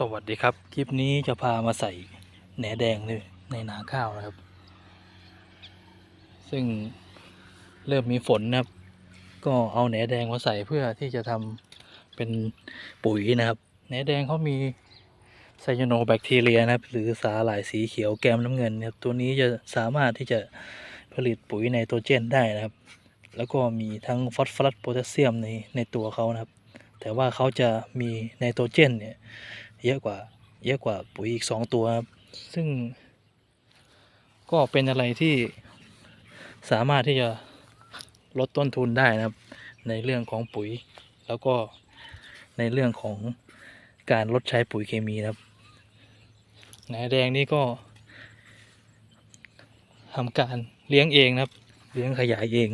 สวัสดีครับ คลิปนี้จะพามาใส่แหนแดงในในนาข้าวนะครับ ซึ่งเริ่มมีฝนนะครับ ก็เอาแหนแดงมาใส่เพื่อที่จะทำเป็นปุ๋ยนะครับ แหนแดงเขามีไซโยโนแบคทีเรียนะครับ หรือสาหร่ายสีเขียวแกมน้ำเงินนะครับ ตัวนี้จะสามารถที่จะผลิตปุ๋ยไนโตรเจนได้นะครับ แล้วก็มีทั้งฟอสฟอรัสโพแทสเซียมในในตัวเขานะครับ แต่ว่าเขาจะมีไนโตรเจนเนี่ย เยอะกว่า เยอะกว่าปุ๋ยอีก2ตัวครับซึ่ง ก็เป็นอะไรที่สามารถที่จะลดต้นทุนได้นะครับ ในเรื่องของปุ๋ย แล้วก็ในเรื่องของการลดใช้ปุ๋ยเคมีครับแหนแดงนี่ก็ทำการเลี้ยงเองนะครับ เลี้ยงขยายเอง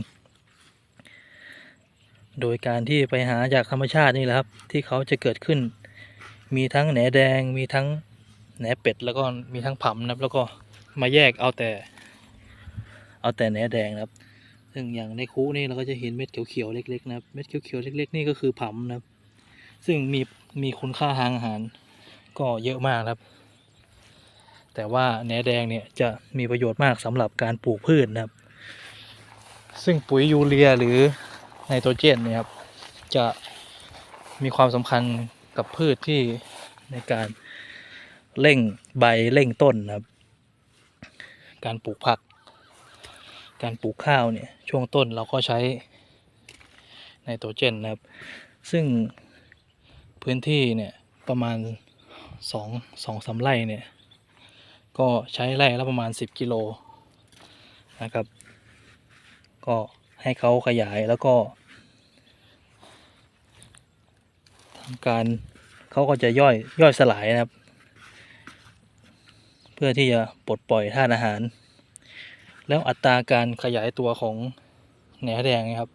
โดยการที่ไปหาจากธรรมชาตินี่แหละครับ ที่เขาจะเกิดขึ้น มีทั้งแหนแดง มีทั้งแหนเป็ดแล้วก็มีทั้งผำนะครับแล้วก็มาแยกเอาแต่ เอาแต่แหนแดงนะครับ ซึ่งอย่างในคูนี่เราก็จะเห็นเม็ดเขียวๆเล็กๆนะครับเม็ดเขียวๆเล็ก ๆ นี่ก็คือผำนะครับ ซึ่งมีมีคุณค่าทางอาหาร ก็เยอะมากครับ แต่ว่าแหนแดงเนี่ยจะมีประโยชน์มากสำหรับการปลูกพืชนะครับ ซึ่งปุ๋ยยูเรียหรือไนโตรเจนเนี่ยครับจะมีความสำคัญ กับพืชที่ในการเร่งใบเร่งต้นนะครับ การปลูกผัก การปลูกข้าวเนี่ยช่วงต้นเราก็ใช้ไนโตรเจนนะครับ ซึ่งพื้นที่เนี่ยประมาณสองสองสามไร่เนี่ย ก็ใช้ไร่ละประมาณ 10 กิโลนะครับ ก็ให้เขาขยายแล้วก็ทำการ เขาก็จะย่อยย่อยสลายนะครับ เพื่อที่จะปลดปล่อยธาตุอาหาร แล้วอัตราการขยายตัวของแหนแดงนะครับ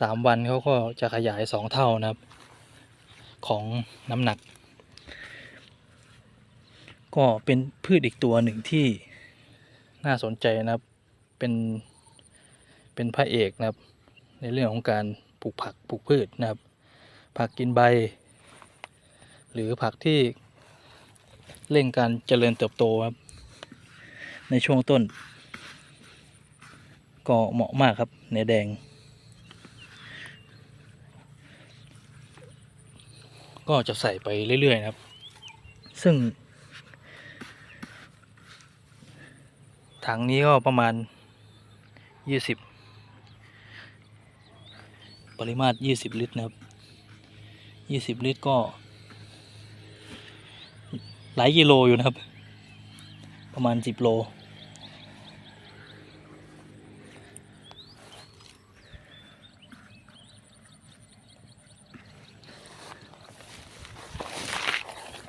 สามวันเขาก็จะขยายสองเท่านะครับ ของน้ำหนัก ก็เป็นพืชอีกตัวหนึ่งที่น่าสนใจนะครับ เป็นเป็นพระเอกนะครับ ในเรื่องของการปลูกผักปลูกพืชนะครับ ผักกินใบ หรือผักที่เร่งการเจริญเติบโตครับ ในช่วงต้น ก็เหมาะมากครับเนแดง ก็จะใส่ไปเรื่อย ๆ นะครับ ซึ่ง ถังนี้ก็ประมาณ 20 ปริมาตร 20 ลิตรนะครับ 20 ลิตรก็ หลายกิโลอยู่นะครับ ประมาณ10โล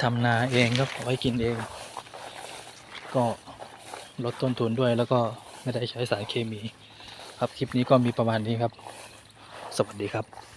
ทำนาเองก็ขอให้กินเอง ก็ลดต้นทุนด้วยแล้วก็ไม่ได้ใช้สารเคมี ครับคลิปนี้ก็มีประมาณนี้ครับ สวัสดีครับ